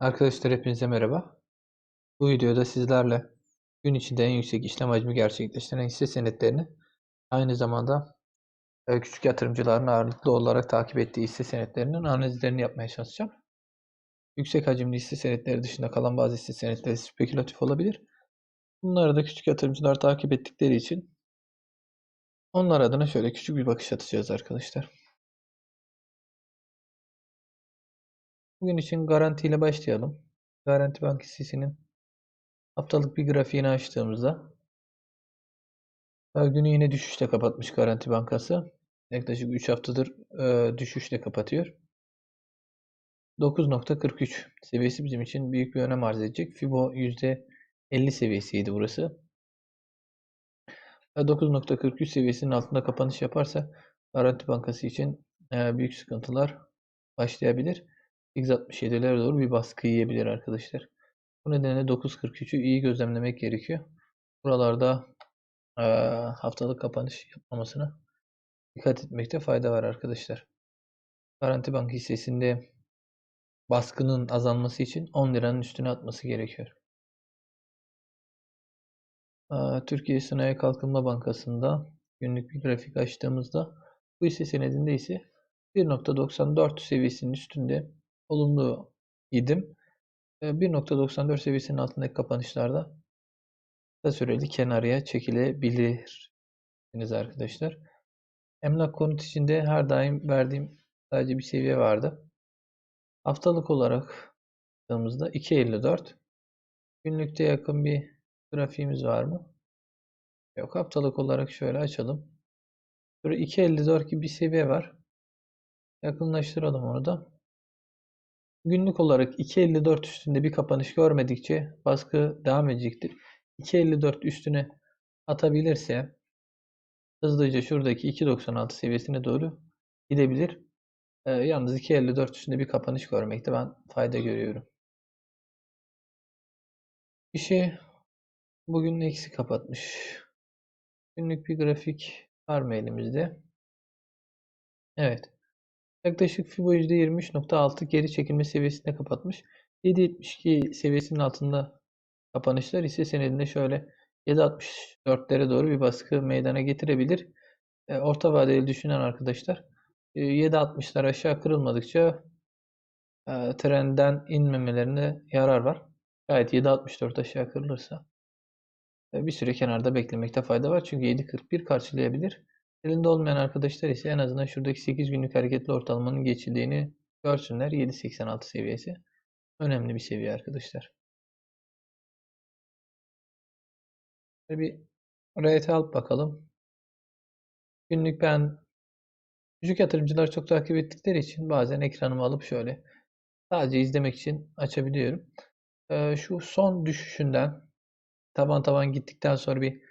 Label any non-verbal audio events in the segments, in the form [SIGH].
Arkadaşlar hepinize merhaba. Bu videoda sizlerle gün içinde en yüksek işlem hacmi gerçekleştiren hisse senetlerini aynı zamanda e, küçük yatırımcıların ağırlıklı olarak takip ettiği hisse senetlerinin analizlerini yapmaya çalışacağım. Yüksek hacimli hisse senetleri dışında kalan bazı hisse senetleri spekülatif olabilir. Bunları da küçük yatırımcılar takip ettikleri için onlar adına şöyle küçük bir bakış atacağız arkadaşlar. Bugün için garanti ile başlayalım. Garanti Bank hissesinin haftalık bir grafiğini açtığımızda e, günü yine düşüşle kapatmış Garanti Bankası. Yaklaşık 3 haftadır e, düşüşle kapatıyor. 9.43 seviyesi bizim için büyük bir önem arz edecek. Fibo %50 seviyesiydi burası. 9.43 seviyesinin altında kapanış yaparsa Garanti Bankası için e, büyük sıkıntılar başlayabilir. X67'lere doğru bir baskı yiyebilir arkadaşlar. Bu nedenle 9.43'ü iyi gözlemlemek gerekiyor. Buralarda e, haftalık kapanış yapmamasına dikkat etmekte fayda var arkadaşlar. Garanti Bank hissesinde baskının azalması için 10 liranın üstüne atması gerekiyor. Türkiye Sanayi Kalkınma Bankası'nda günlük bir grafik açtığımızda bu hisse senedinde ise 1.94 seviyesinin üstünde olumlu idim. 1.94 seviyesinin altındaki kapanışlarda kısa süreli kenarıya çekilebilirsiniz arkadaşlar. Emlak konut içinde her daim verdiğim sadece bir seviye vardı. Haftalık olarak baktığımızda 2.54 günlükte yakın bir grafiğimiz var mı? Yok. Haftalık olarak şöyle açalım. Böyle 2.54 gibi bir seviye var. Yakınlaştıralım onu da. Günlük olarak 2.54 üstünde bir kapanış görmedikçe baskı devam edecektir. 2.54 üstüne atabilirse hızlıca şuradaki 2.96 seviyesine doğru gidebilir. Ee, yalnız 2.54 üstünde bir kapanış görmekte ben fayda görüyorum. İşi bugün eksi kapatmış. Günlük bir grafik var mı elimizde? Evet. Yaklaşık FIBO %23.6 geri çekilme seviyesinde kapatmış. 7.72 seviyesinin altında kapanışlar ise senedinde şöyle 7.64'lere doğru bir baskı meydana getirebilir. E, orta vadeli düşünen arkadaşlar 7.60'lar e, aşağı kırılmadıkça e, trenden inmemelerine yarar var. Gayet 7.64 aşağı kırılırsa bir süre kenarda beklemekte fayda var. Çünkü 7.41 karşılayabilir. Elinde olmayan arkadaşlar ise en azından şuradaki 8 günlük hareketli ortalamanın geçildiğini görsünler. 7.86 seviyesi. Önemli bir seviye arkadaşlar. Bir rate alıp bakalım. Günlük ben küçük yatırımcılar çok takip ettikleri için bazen ekranımı alıp şöyle sadece izlemek için açabiliyorum. Ee, şu son düşüşünden taban taban gittikten sonra bir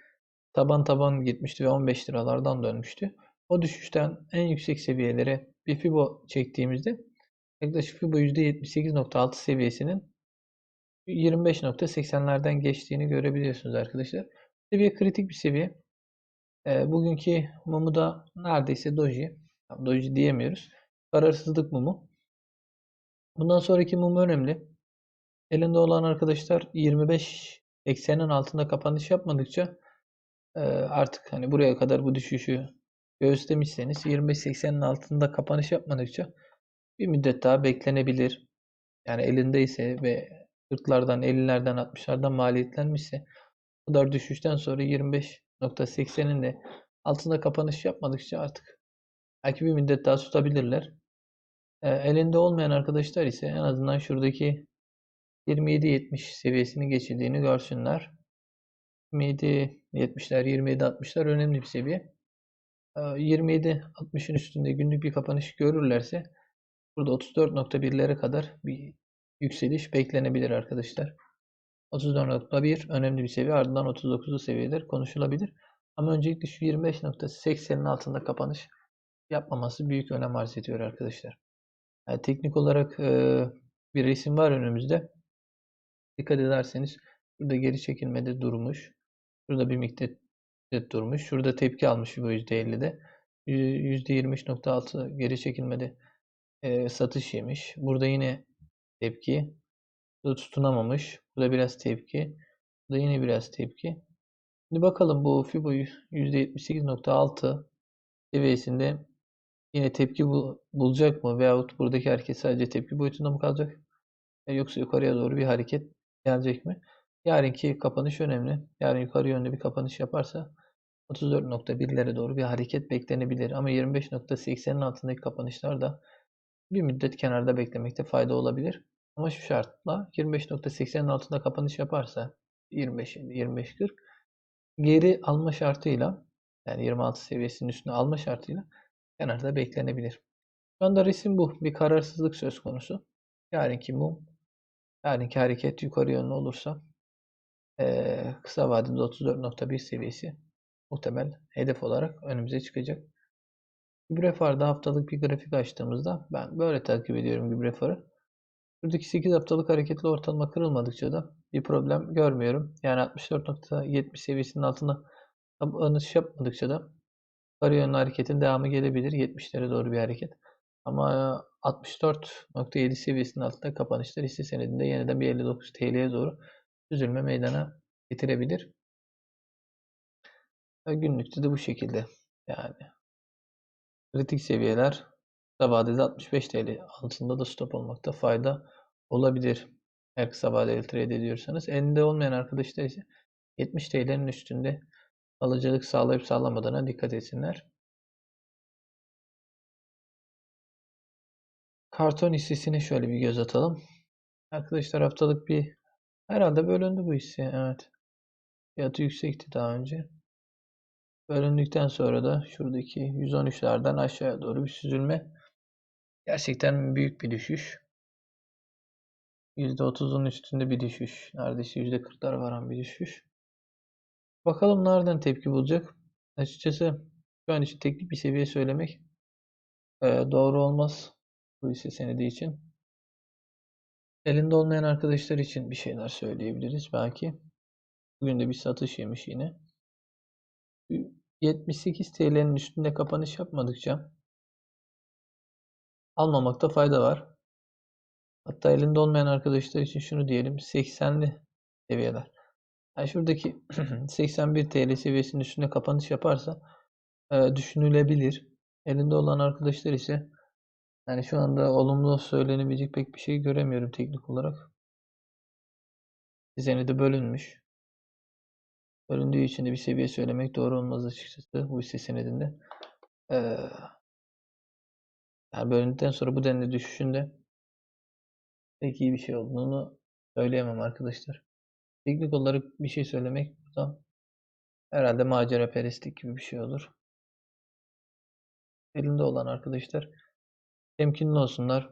taban taban gitmişti ve 15 liralardan dönmüştü. O düşüşten en yüksek seviyelere bir FIBO çektiğimizde yaklaşık FIBO %78.6 seviyesinin 25.80'lerden geçtiğini görebiliyorsunuz arkadaşlar. Seviye kritik bir seviye. E, bugünkü mumu da neredeyse doji. Doji diyemiyoruz. Kararsızlık mumu. Bundan sonraki mum önemli. Elinde olan arkadaşlar 25 eksenin altında kapanış yapmadıkça artık hani buraya kadar bu düşüşü göğüslemişseniz 25.80'in altında kapanış yapmadıkça bir müddet daha beklenebilir. Yani elindeyse ve 40'lardan 50'lerden 60'lardan maliyetlenmişse bu kadar düşüşten sonra 25.80'in de altında kapanış yapmadıkça artık belki bir müddet daha tutabilirler. E, elinde olmayan arkadaşlar ise en azından şuradaki 27.70 seviyesini geçildiğini görsünler. 27 70'ler 27 60'lar önemli bir seviye. 27 ee, 60'ın üstünde günlük bir kapanış görürlerse burada 34.1'lere kadar bir yükseliş beklenebilir arkadaşlar. 34.1 önemli bir seviye ardından 39'lu seviyeler konuşulabilir. Ama öncelikle şu 25.80'in altında kapanış yapmaması büyük önem arz ediyor arkadaşlar. Yani teknik olarak e, bir resim var önümüzde. Dikkat ederseniz burada geri çekilmede durmuş. Şurada bir miktar durmuş. Şurada tepki almış bu %50'de. %23.6 geri çekilmede e, satış yemiş. Burada yine tepki. Bu da tutunamamış. Bu da biraz tepki. Bu da yine biraz tepki. Şimdi bakalım bu FIBO %78.6 seviyesinde yine tepki bul- bulacak mı? Veyahut buradaki hareket sadece tepki boyutunda mı kalacak? E, Yoksa yukarıya doğru bir hareket gelecek mi? Yarınki kapanış önemli. Yarın yukarı yönlü bir kapanış yaparsa 34.1'lere doğru bir hareket beklenebilir. Ama 25.80'in altındaki kapanışlar da bir müddet kenarda beklemekte fayda olabilir. Ama şu şartla 25.80'in altında kapanış yaparsa 25 25 40 geri alma şartıyla yani 26 seviyesinin üstüne alma şartıyla kenarda beklenebilir. Şu anda resim bu. Bir kararsızlık söz konusu. Yarınki mum, yarınki hareket yukarı yönlü olursa kısa vadede 34.1 seviyesi muhtemel hedef olarak önümüze çıkacak. Gübrefar'da haftalık bir grafik açtığımızda ben böyle takip ediyorum Gübrefar'ı. Buradaki 8 haftalık hareketli ortalama kırılmadıkça da bir problem görmüyorum. Yani 64.70 seviyesinin altında kapanış yapmadıkça da yukarı yönlü hareketin devamı gelebilir. 70'lere doğru bir hareket. Ama 64.7 seviyesinin altında kapanışlar hisse senedinde yeniden bir 59 TL'ye doğru üzülme meydana getirebilir. Günlükte de bu şekilde. Yani kritik seviyeler kısa vadede 65 TL altında da stop olmakta fayda olabilir. Eğer kısa vadeli trade ediyorsanız. Elinde olmayan arkadaşlar ise 70 TL'nin üstünde alıcılık sağlayıp sağlamadığına dikkat etsinler. Karton hissesine şöyle bir göz atalım. Arkadaşlar haftalık bir herhalde bölündü bu hisse. Evet. Fiyatı yüksekti daha önce. Bölündükten sonra da şuradaki 113'lerden aşağıya doğru bir süzülme. Gerçekten büyük bir düşüş. %30'un üstünde bir düşüş. Neredeyse %40'lara varan bir düşüş. Bakalım nereden tepki bulacak. Açıkçası şu an için teknik bir seviye söylemek doğru olmaz bu hisse senedi için. Elinde olmayan arkadaşlar için bir şeyler söyleyebiliriz belki. Bugün de bir satış yemiş yine. 78 TL'nin üstünde kapanış yapmadıkça almamakta fayda var. Hatta elinde olmayan arkadaşlar için şunu diyelim 80'li seviyeler. Yani şuradaki [CLEARS THROAT] 81 TL seviyesinin üstünde kapanış yaparsa e, düşünülebilir. Elinde olan arkadaşlar ise yani şu anda olumlu söylenebilecek pek bir şey göremiyorum teknik olarak. Senedi bölünmüş. Bölündüğü için de bir seviye söylemek doğru olmaz açıkçası bu hisse senedinde. Ee, yani bölündükten sonra bu denli düşüşünde pek iyi bir şey olduğunu söyleyemem arkadaşlar. Teknik olarak bir şey söylemek burada herhalde macera perestlik gibi bir şey olur. Elinde olan arkadaşlar temkinli olsunlar.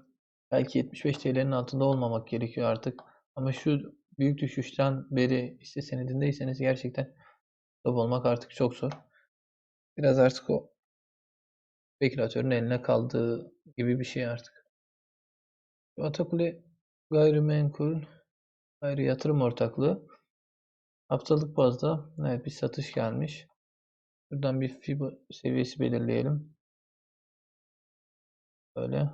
Belki 75 TL'nin altında olmamak gerekiyor artık. Ama şu büyük düşüşten beri hisse senedindeyseniz gerçekten stop olmak artık çok zor. Biraz artık o spekülatörün eline kaldığı gibi bir şey artık. Atakule gayrimenkul gayri yatırım ortaklığı haftalık bazda evet bir satış gelmiş. Buradan bir FIBO seviyesi belirleyelim. Böyle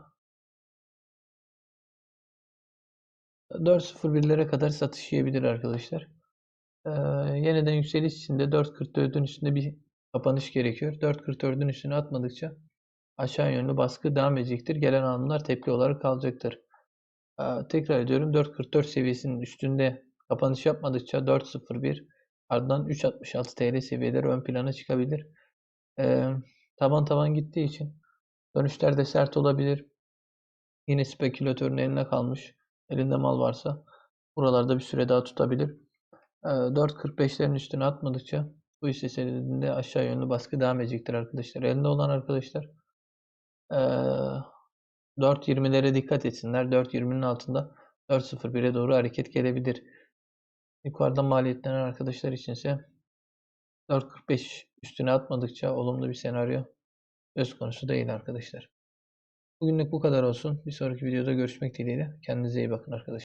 4.01'lere kadar satış yiyebilir arkadaşlar. Ee, yeniden yükseliş için de 4.44'ün üstünde bir kapanış gerekiyor. 4.44'ün üstüne atmadıkça aşağı yönlü baskı devam edecektir. Gelen alımlar tepki olarak kalacaktır. Ee, tekrar ediyorum 4.44 seviyesinin üstünde kapanış yapmadıkça 4.01 ardından 3.66 TL seviyeleri ön plana çıkabilir. Ee, taban taban gittiği için dönüşler de sert olabilir. Yine spekülatörün eline kalmış. Elinde mal varsa buralarda bir süre daha tutabilir. Ee, 4.45'lerin üstüne atmadıkça bu hisse senedinde aşağı yönlü baskı devam edecektir arkadaşlar. Elinde olan arkadaşlar ee, 4.20'lere dikkat etsinler. 4.20'nin altında 4.01'e doğru hareket gelebilir. Yukarıda maliyetlenen arkadaşlar içinse 4.45 üstüne atmadıkça olumlu bir senaryo söz konusu değil arkadaşlar. Bugünlük bu kadar olsun. Bir sonraki videoda görüşmek dileğiyle. Kendinize iyi bakın arkadaşlar.